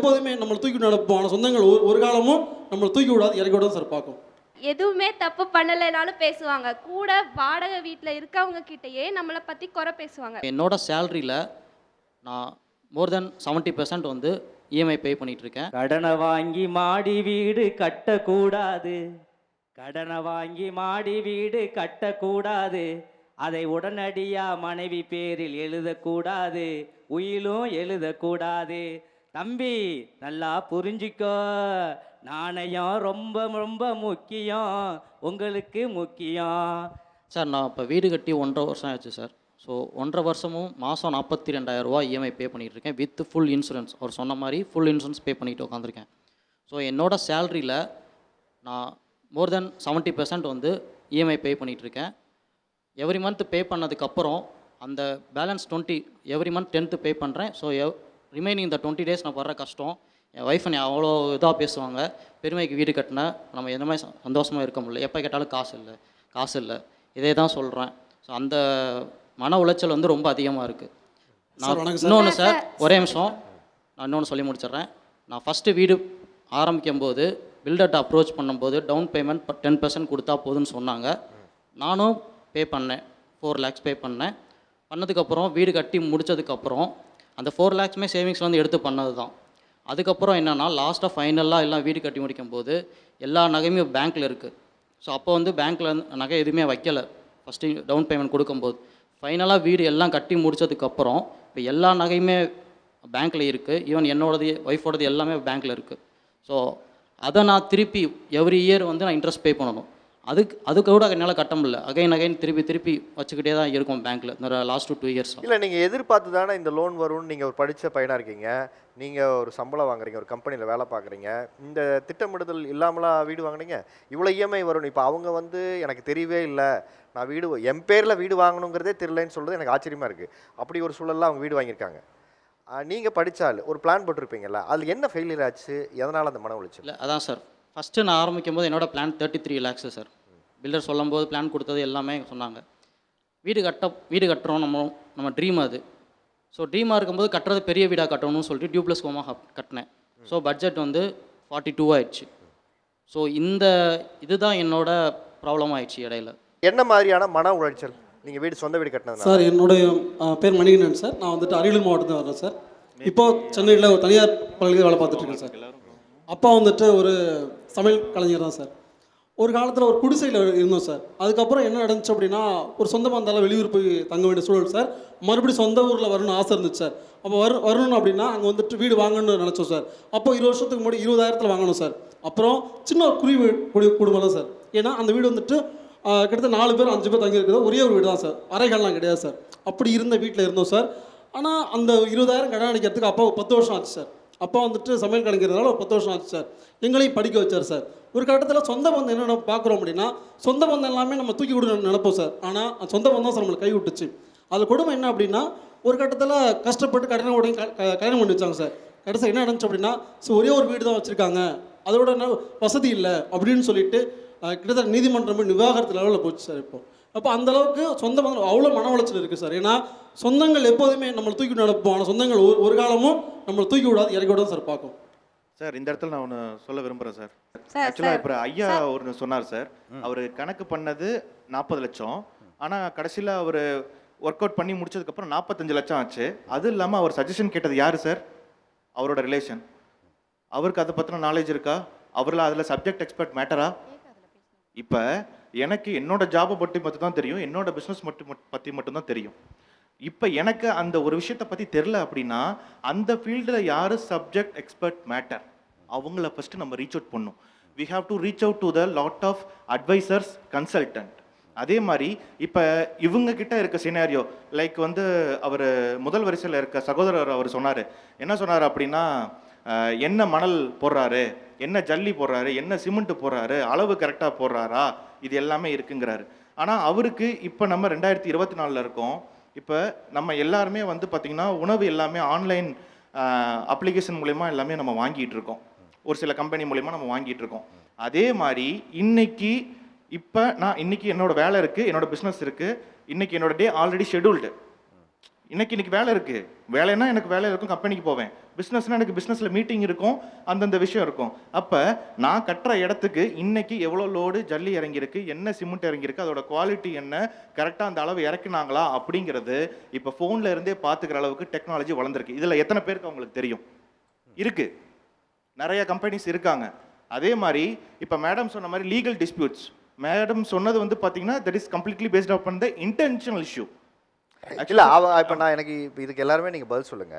எப்போதுமே நம்மளை தூக்கி நடப்போம் ஆனால் சொந்தங்கள் ஒரு ஒரு காலமும் நம்மளை தூக்கி விடாது இறக்கி விடாது சார் பார்க்கும். எதுவுமே தப்பு பண்ணலைனாலும் பேசுவாங்க. கூட வாடகை வீட்டில் இருக்கவங்க கிட்டயே நம்மளை பற்றி குறை பேசுவாங்க. என்னோட சேலரியில் நான் மோர் தென் செவன்ட்டி பர்சன்ட் வந்து E இஎம்ஐ பே பண்ணிகிட்ருக்கேன் கடனை வாங்கி மாடி வீடு கட்டக்கூடாது. கடனை வாங்கி மாடி வீடு கட்டக்கூடாது. அதை உடனடியா மனைவி பேரில் எழுதக்கூடாது. உயிலும் எழுதக்கூடாது. தம்பி நல்லா புரிஞ்சுக்கோ. நாணயம் ரொம்ப ரொம்ப முக்கியம். உங்களுக்கு முக்கியம். சார் நான் இப்போ வீடு கட்டி ஒன்றரை வருஷம் ஆயிடுச்சு சார். ஸோ ஒன்றரை வருஷமும் மாதம் நாற்பத்தி ரெண்டாயிரரூவா இஎம்ஐ பே பண்ணிகிட்ருக்கேன் வித் ஃபுல் இன்சூரன்ஸ் அவர் சொன்ன மாதிரி ஃபுல் இன்சூரன்ஸ் பே பண்ணிட்டு உட்காந்துருக்கேன் ஸோ என்னோட சேலரியில் நான் மோர் தென் செவன்ட்டி பர்சன்ட் வந்து இஎம்ஐ பே பண்ணிகிட்ருக்கேன் எவ்ரி மந்த் பே பண்ணதுக்கப்புறம் அந்த balance twenty every month tenth pay பண்ணுறேன் ஸோ எவ் ரிமைனிங் இந்த டுவெண்ட்டி டேஸ் நான் படுற கஷ்டம். என் ஒய்ஃப் என்னை அவ்வளோ இதாக பேசுவாங்க. பெருமைக்கு வீடு கட்டினேன் நம்ம எந்த மாதிரி சந்தோஷமாக இருக்க முடியல. எப்போ கேட்டாலும் காசு இல்லை. காசு இல்லை. இதே தான் சொல்கிறேன் ஸோ அந்த மன உளைச்சல் வந்து ரொம்ப அதிகமாக இருக்குது நான். இன்னொன்று சார். ஒரே நிமிஷம். நான் இன்னொன்று சொல்லி முடிச்சிடுறேன். நான் ஃபஸ்ட்டு வீடு ஆரம்பிக்கும் போது பில்டர்ட்ட அப்ரோச் பண்ணும்போது டவுன் பேமெண்ட் டென் பர்சன்ட் கொடுத்தா போதும்னு சொன்னாங்க. நானும் பே பண்ணேன். ஃபோர் லேக்ஸ் பே பண்ணேன். பண்ணதுக்கப்புறம் வீடு கட்டி முடிச்சதுக்கப்புறம் அந்த ஃபோர் லேக்ஸுமே சேவிங்ஸ் வந்து எடுத்து பண்ணது தான் அதுக்கப்புறம் என்னென்னா லாஸ்ட்டாக ஃபைனலாக எல்லாம் வீடு கட்டி முடிக்கும் போது எல்லா நகையுமே பேங்க்கில் இருக்குது ஸோ அப்போ வந்து பேங்க்கில் நகை எதுவுமே வைக்கலை. ஃபஸ்ட்டு டவுன் பேமெண்ட் கொடுக்கும்போது. ஃபைனலாக வீடு எல்லாம் கட்டி முடிச்சதுக்கப்புறம் இப்போ எல்லா நகையுமே பேங்க்கில் இருக்குது ஈவன் என்னோடது ஒய்ஃபோடது எல்லாமே பேங்க்கில் இருக்குது ஸோ அதை நான் திருப்பி எவ்ரி இயர் வந்து நான் இன்ட்ரெஸ்ட் பே பண்ணணும். அதுக்கு அதுக்கு கூட என்னால் கட்ட முடியல. அகைன் அகைன் திருப்பி திருப்பி வச்சுக்கிட்டே தான் இருக்கும் பேங்க்கில் இந்த லாஸ்ட் டூ இயர்ஸ் இல்லை நீங்கள் எதிர்பார்த்து தானே இந்த லோன் வரும்னு நீங்கள் ஒரு படித்த பையனாக இருக்கீங்க. நீங்கள் ஒரு சம்பளம் வாங்குறீங்க ஒரு கம்பெனியில் வேலை பார்க்குறீங்க. இந்த திட்டமிடுதல் இல்லாமலா வீடு வாங்குனீங்க? இவ்வளோ இஎம்ஐ வரும். இப்போ அவங்க வந்து எனக்கு தெரியவே இல்லை. நான் வீடு என் பேரில் வீடு வாங்கணுங்கிறதே தெரியலன்னு சொல்றது எனக்கு ஆச்சரியமாக இருக்குது அப்படி ஒரு சூழலில் அவங்க வீடு வாங்கியிருக்காங்க. நீங்கள் படித்தால் ஒரு பிளான் போட்டிருப்பீங்கல்ல அதில் என்ன ஃபெயிலியர் ஆச்சு? எதனால் அந்த மன உளைச்சல்? இல்லை அதான் சார் ஃபஸ்ட்டு நான் ஆரம்பிக்கும் போது என்னோட plan thirty three lakhs sir builder சொல்லும்போது பிளான் கொடுத்தது எல்லாமே சொன்னாங்க. வீடு கட்ட வீடு கட்டுறோம் நம்ம நம்ம ட்ரீம் அது. ஸோ ட்ரீமாக இருக்கும்போது கட்டுறது பெரிய வீடாக கட்டணும்னு சொல்லிட்டு டியூப்ளஸ் ஹோமாக கட்டினேன். ஸோ பட்ஜெட் வந்து ஃபார்ட்டி டூ ஆயிடுச்சு. ஸோ இந்த இதுதான் என்னோட ப்ராப்ளம் ஆயிடுச்சு இடையில. என்ன மாதிரியான மன உளைச்சல்? நீங்கள் வீடு சொந்த வீடு கட்டினதுனால. சார் என்னுடைய பேர் மணிகண்டன் சார். நான் வந்துட்டு அரியலூர் மாவட்டத்தில் வரேன் சார். இப்போ சென்னையில் ஒரு தனியார் பள்ளியில் வேலை பார்த்துட்டு இருக்கேன் சார். அப்பா வந்துட்டு ஒரு சமையல் கலைஞர் தான் சார். ஒரு காலத்தில் ஒரு குடிசையில் இருந்தோம் சார். அதுக்கப்புறம் என்ன நடந்துச்சு அப்படின்னா ஒரு சொந்த இருந்தாலும் வெளியூர் போய் தங்க வேண்டிய சூழல் சார். மறுபடியும் சொந்த ஊரில் வரணும்னு ஆசை இருந்துச்சு சார். அப்போ வரு வரணும் அப்படின்னா அங்கே வந்துட்டு வீடு வாங்கணும்னு நினச்சோம் சார். அப்போ இருபது வருஷத்துக்கு முன்னாடி இருபதாயிரத்தில் வாங்கணும் சார். அப்புறம் சின்ன ஒரு குருவி குடி குடும்பம் தான் சார். ஏன்னா அந்த வீடு வந்துட்டு கிட்டத்தட்ட நாலு பேர் அஞ்சு பேர் தங்கியிருக்கிறது ஒரே ஒரு வீடு தான் சார். அறைகள்லாம் கிடையாது சார். அப்படி இருந்த வீட்டில் இருந்தோம் சார். ஆனால் அந்த இருபதாயிரம் கடன் அடிக்கிறதுக்கு அப்போ பத்து வருஷம் ஆச்சு சார். அப்பா வந்துட்டு சமையல் கலைஞர்னால ஒரு பத்து வருஷம் ஆச்சு சார். எங்களையும் படிக்க வச்சார் சார். ஒரு கட்டத்தில் சொந்த பந்தம் என்ன நம்ம பார்க்குறோம் அப்படின்னா சொந்த பந்தம் எல்லாமே நம்ம தூக்கி விட நினைப்போம் சார். ஆனால் சொந்த பந்தம் சார் நம்மளுக்கு கை விட்டுச்சு அதில் கொடுமை என்ன அப்படின்னா ஒரு கட்டத்தில் கஷ்டப்பட்டு கடனை உடனே க- கல்யாணம் பண்ணி வச்சாங்க சார். கடைசி என்ன நடந்துச்சு அப்படின்னா ஸோ ஒரே ஒரு வீடு தான் வச்சுருக்காங்க. அதோட என்ன வசதி இல்லை அப்படின்னு சொல்லிட்டு கிட்டத்தட்ட நீதிமன்றம் போய் விவாகரத்து லெவலில் போச்சு சார் இப்போ. அப்போ அந்த அளவுக்கு சொந்த பந்தம் அவ்வளோ மன உளைச்சல் இருக்குது சார். ஏன்னா சொந்தங்கள் எப்போதுமே நம்மளை தூக்கி நடப்போம். ஆனால் சொந்தங்கள் ஒரு ஒரு காலமும் நம்மளை தூக்கி விடாது இறக்கி விடாது சார் பார்க்கும். சார் இந்த இடத்துல நான் ஒன்று சொல்ல விரும்புகிறேன் சார் சார் ஆக்சுவலாக இப்போ ஐயா ஒன்று சொன்னார் சார் அவர் கணக்கு பண்ணது நாற்பது லட்சம். ஆனால் கடைசியில் அவர் ஒர்க் அவுட் பண்ணி முடிச்சதுக்கப்புறம் நாற்பத்தஞ்சு லட்சம் ஆச்சு. அது இல்லாமல் அவர் சஜஷன் கேட்டது யார் சார் அவரோட ரிலேஷன் அவருக்கு அதை பற்றின நாலேஜ் இருக்கா? அவரில் அதில் சப்ஜெக்ட் எக்ஸ்பர்ட் மேட்டரா இப்போ எனக்கு என்னோட ஜாபை பற்றி மட்டும் தான் தெரியும். என்னோட பிஸ்னஸ் மட்டும் பற்றி மட்டும்தான் தெரியும். இப்போ எனக்கு அந்த ஒரு விஷயத்தை பற்றி தெரில அப்படின்னா அந்த ஃபீல்டில் யார் சப்ஜெக்ட் எக்ஸ்பர்ட் மேட்டர் அவங்கள ஃபஸ்ட்டு நம்ம ரீச் அவுட் பண்ணும் we have to reach out to the lot of advisors consultant அதே மாதிரி இப்போ இவங்க கிட்ட இருக்க சினாரியோ லைக் வந்து அவர் முதல் வரிசையில் இருக்க சகோதரர் அவர் சொன்னார். என்ன சொன்னார் அப்படின்னா என்ன மணல் போடுறாரு? என்ன ஜல்லி போடுறாரு? என்ன சிமெண்ட் போடுறாரு? அளவு கரெக்டாக போடுறாரா? இது எல்லாமே இருக்குங்கிறாரு. ஆனால் அவருக்கு இப்போ நம்ம ரெண்டாயிரத்தி இருபத்தி நாலில் இருக்கோம். இப்போ நம்ம எல்லாருமே வந்து பார்த்திங்கன்னா உணவு எல்லாமே ஆன்லைன் அப்ளிகேஷன் மூலயமா எல்லாமே நம்ம வாங்கிட்டு இருக்கோம். ஒரு சில கம்பெனி மூலயமா நம்ம வாங்கிட்டு இருக்கோம். அதே மாதிரி இன்னைக்கு இப்போ நான் இன்னைக்கு என்னோட வேலை இருக்குது என்னோட பிஸ்னஸ் இருக்குது இன்னைக்கு என்னோட டே ஆல்ரெடி ஷெட்யூல்டு இன்னைக்கு இன்னைக்கு வேலை இருக்குது வேலைன்னா எனக்கு வேலை இருக்கும் கம்பெனிக்கு போவேன். பிஸ்னஸ்னால் எனக்கு பிஸ்னஸில் மீட்டிங் இருக்கும் அந்தந்த விஷயம் இருக்கும். அப்போ நான் கட்டுற இடத்துக்கு இன்னைக்கு எவ்வளோ லோடு ஜல்லி இறங்கியிருக்கு என்ன சிமெண்ட் இறங்கியிருக்கு அதோட குவாலிட்டி என்ன கரெக்டாக அந்த அளவு இறக்குனாங்களா அப்படிங்கிறது இப்போ ஃபோனில் இருந்தே பார்த்துக்கிற அளவுக்கு டெக்னாலஜி வளர்ந்துருக்கு. இதில் எத்தனை பேருக்கு அவங்களுக்கு தெரியும்? இருக்கு. நிறைய கம்பெனிஸ் இருக்காங்க. அதே மாதிரி இப்போ மேடம் சொன்ன மாதிரி லீகல் டிஸ்பியூட்ஸ் மேடம் சொன்னது வந்து பார்த்தீங்கன்னா that is completely based up the intentional issue அவ இப்ப நான் எனக்கு இப்ப இதுக்கு எல்லாருமே நீங்க பதில் சொல்லுங்க.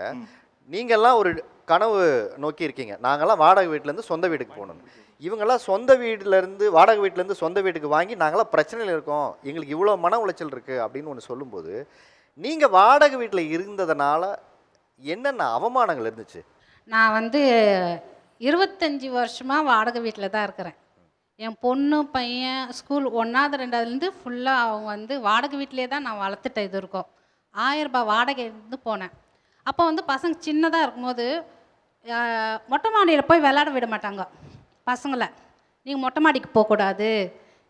நீங்கள்லாம் ஒரு கனவு நோக்கி இருக்கீங்க. நாங்கள்லாம் வாடகை வீட்டிலேருந்து சொந்த வீட்டுக்கு போகணும். இவங்கெல்லாம் சொந்த வீட்டிலேருந்து வாடகை வீட்டிலேருந்து சொந்த வீட்டுக்கு வாங்கி நாங்களாம் பிரச்சனையில் இருக்கோம். எங்களுக்கு இவ்வளோ மன உளைச்சல் இருக்குது அப்படின்னு ஒன்று சொல்லும்போது நீங்கள் வாடகை வீட்டில் இருந்ததுனால என்னென்ன அவமானங்கள் இருந்துச்சு? நான் வந்து இருபத்தஞ்சி வருஷமாக வாடகை வீட்டில் தான் இருக்கிறேன். என் பொண்ணு பையன் ஸ்கூல் ஒன்றாவது ரெண்டாவதுலேருந்து ஃபுல்லாக அவங்க வந்து வாடகை வீட்டிலே தான் நான் வளர்த்துட்டேன் இது இருக்கும் ரூபாய் வாடகை இருந்து போனேன். அப்போ வந்து பசங்க சின்னதாக இருக்கும்போது மொட்டை மாடியில் போய் விளையாட விட மாட்டாங்க. பசங்களை நீங்கள் மொட்டை மாடிக்கு போகக்கூடாது.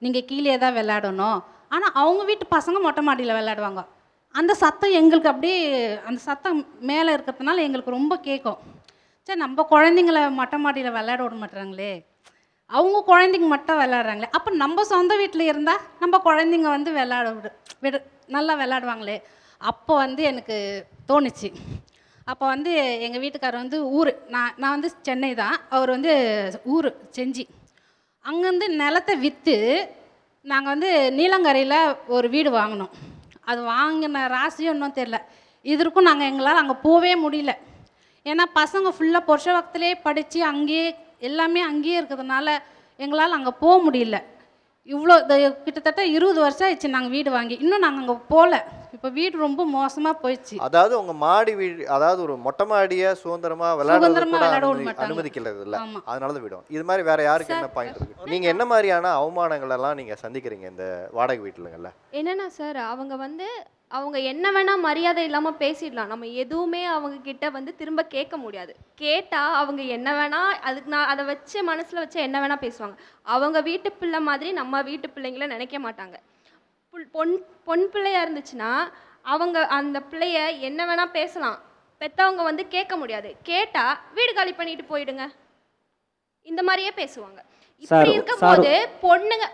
நீங்கள் கீழே தான் விளையாடணும். ஆனால் அவங்க வீட்டு பசங்க மொட்டை மாடியில் விளையாடுவாங்க. அந்த சத்தம் எங்களுக்கு அப்படியே அந்த சத்தம் மேலே இருக்கிறதுனால எங்களுக்கு ரொம்ப கேட்கும் சரி நம்ம குழந்தைங்கள மொட்டை மாடியில் விளையாட விட மாட்டுறாங்களே அவங்க குழந்தைங்க மட்டும் விளையாடுறாங்களே. அப்போ நம்ம சொந்த வீட்டில் இருந்தால் நம்ம குழந்தைங்க வந்து விளையாட விடு விடு நல்லா விளையாடுவாங்களே. அப்போ வந்து எனக்கு தோணுச்சு. அப்போ வந்து எங்கள் வீட்டுக்காரர் வந்து ஊர். நான் நான் வந்து சென்னை தான். அவர் வந்து ஊர் செஞ்சி. அங்கேருந்து நிலத்தை விற்று நாங்கள் வந்து நீலங்கரையில் ஒரு வீடு வாங்கினோம். அது வாங்கின ராசியும் இன்னும் தெரில இதற்கும் நாங்கள் எங்களால் அங்கே போகவே முடியல. ஏன்னா பசங்க ஃபுல்லாக புருஷவக்கத்திலே படித்து அங்கேயே எல்லாமே அங்கேயே இருக்கிறதுனால எங்களால் அங்கே போக முடியல. இவ்வளோ கிட்டத்தட்ட இருபது வருஷம் ஆயிடுச்சு நாங்கள் வீடு வாங்கி. இன்னும் நாங்கள் அங்கே போகல இப்போ வீடு ரொம்ப மோசமாக போயிடுச்சு. அதாவது உங்க மாடி வீடு அதாவது ஒரு மொட்டை மாடியை சுதந்திரமா விளையாடுறது கூட அனுமதி-. அனுமதிக்கிறது இல்ல அதனால தான் விடும் இது மாதிரி வேற யாருக்கு என்ன பாயிண்ட் இருக்கு? நீங்க என்ன மாதிரியான அவமானங்கள் எல்லாம் நீங்க சந்திக்கிறீங்க இந்த வாடகை வீட்டுலங்கள்ல? என்னன்னா சார் அவங்க வந்து அவங்க என்ன வேணா மரியாதை இல்லாமல் பேசிடலாம். நம்ம எதுவுமே அவங்க கிட்ட வந்து திரும்ப கேட்க முடியாது. கேட்டால் அவங்க என்ன வேணா அதுக்கு நான் அதை வச்சு மனசில் வச்சு என்ன வேணா பேசுவாங்க. அவங்க வீட்டு பிள்ளை மாதிரி நம்ம வீட்டு பிள்ளைங்கள நினைக்க மாட்டாங்க. பொன் பொன் பிள்ளையா இருந்துச்சுன்னா அவங்க அந்த பிள்ளைய என்ன வேணா பேசலாம். பெத்தவங்க வந்து கேட்க முடியாது. கேட்டா வீடு காலி பண்ணிட்டு போயிடுங்க. இந்த மாதிரியே பேசுவாங்க. இப்படி இருக்கும்போது பொண்ணுங்க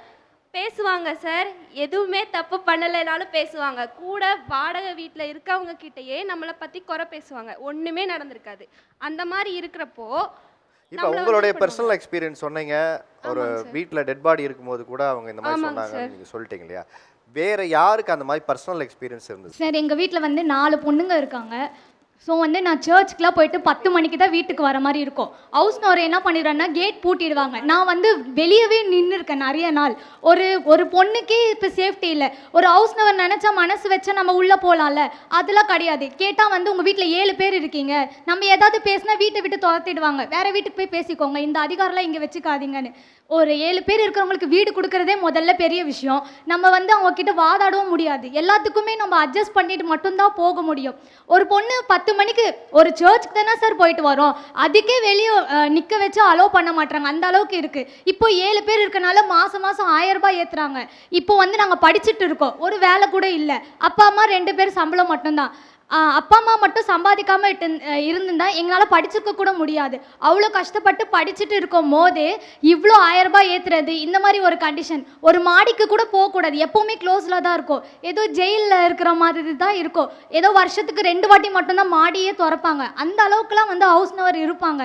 பேசுவாங்க சார். எதுவுமே தப்பு பண்ணலைனாலும் பேசுவாங்க. கூட வாடகை வீட்டில் இருக்கவங்க கிட்டயே நம்மளை பற்றி குறை பேசுவாங்க. ஒன்றுமே நடந்திருக்காது. அந்த மாதிரி இருக்கிறப்போ இப்போ உங்களுடைய பர்சனல் எக்ஸ்பீரியன்ஸ் சொன்னீங்க. ஒரு. வீட்ல டெட் பாடி இருக்கும்போது கூட அவங்க இந்த மாதிரி ஆமாங்க சொன்னாங்கன்னு சார். நீங்க சொல்லிட்டீங்க இல்லையா? வேற யாருக்கு அந்த மாதிரி பர்சனல் எக்ஸ்பீரியன்ஸ் இருந்தது? சார் எங்கள் வீட்டில் வந்து நாலு பொண்ணுங்க இருக்காங்க. ஸோ வந்து நான் சர்ச்சுக்குலாம் போயிட்டு பத்து மணிக்கு தான் வீட்டுக்கு வர மாதிரி இருக்கும். ஹவுஸ் ஓனர் என்ன பண்ணிடுறேன்னா கேட் பூட்டிடுவாங்க. நான் வந்து வெளியவே நின்று இருக்கேன் நிறைய நாள். ஒரு ஒரு பொண்ணுக்கே இப்போ சேஃப்டி இல்லை. ஒரு ஹவுஸ் நவர் நினச்சா மனசு வச்சா நம்ம உள்ளே போகலாம்ல அதெல்லாம் கிடையாது. கேட்டால் வந்து உங்கள் வீட்டில் ஏழு பேர் இருக்கீங்க. நம்ம ஏதாவது பேசினா வீட்டை விட்டு துரத்திடுவாங்க. வேறு வீட்டுக்கு போய் பேசிக்கோங்க. இந்த அதிகாரம்லாம் இங்கே வச்சுக்காதீங்கன்னு. ஒரு ஏழு பேர் இருக்கிறவங்களுக்கு வீடு கொடுக்கறதே முதல்ல பெரிய விஷயம். நம்ம வந்து அவங்க கிட்ட வாதாடவும் முடியாது. எல்லாத்துக்குமே நம்ம அட்ஜஸ்ட் பண்ணிட்டு மட்டும்தான் போக முடியும். ஒரு பொண்ணு பத்து பத்து மணிக்கு ஒரு சர்ச்சுக்கு தானே சார் போயிட்டு வரோம். அதுக்கே வெளியே நிற்க வச்சு அலோவ் பண்ண மாட்டாங்க அந்த அளவுக்கு இருக்கு. இப்போ ஏழு பேர் இருக்கனால மாசம் மாசம் ஆயிரம் ரூபாய் ஏற்றுறாங்க இப்போ வந்து நாங்கள் படிச்சுட்டு இருக்கோம். ஒரு வேலை கூட இல்லை. அப்பா அம்மா ரெண்டு பேர் சம்பளம் மட்டும்தான். அப்பா அம்மா மட்டும் சம்பாதிக்காமல் இட்டு இருந்திருந்தா எங்களால் படிச்சிருக்க கூட முடியாது. அவ்வளோ கஷ்டப்பட்டு படிச்சுட்டு இருக்கும் போதே இவ்வளோ ஆயிரம் ரூபாய் ஏற்றுறது இந்த மாதிரி ஒரு கண்டிஷன் ஒரு மாடிக்கு கூட போகக்கூடாது. எப்போவுமே க்ளோஸில் தான் இருக்கும். ஏதோ ஜெயிலில் இருக்கிற மாதிரி தான் இருக்கும். ஏதோ வருஷத்துக்கு ரெண்டு வாட்டி மட்டும்தான் மாடியே திறப்பாங்க. அந்த அளவுக்குலாம் வந்து ஹவுஸ் நவர் இருப்பாங்க.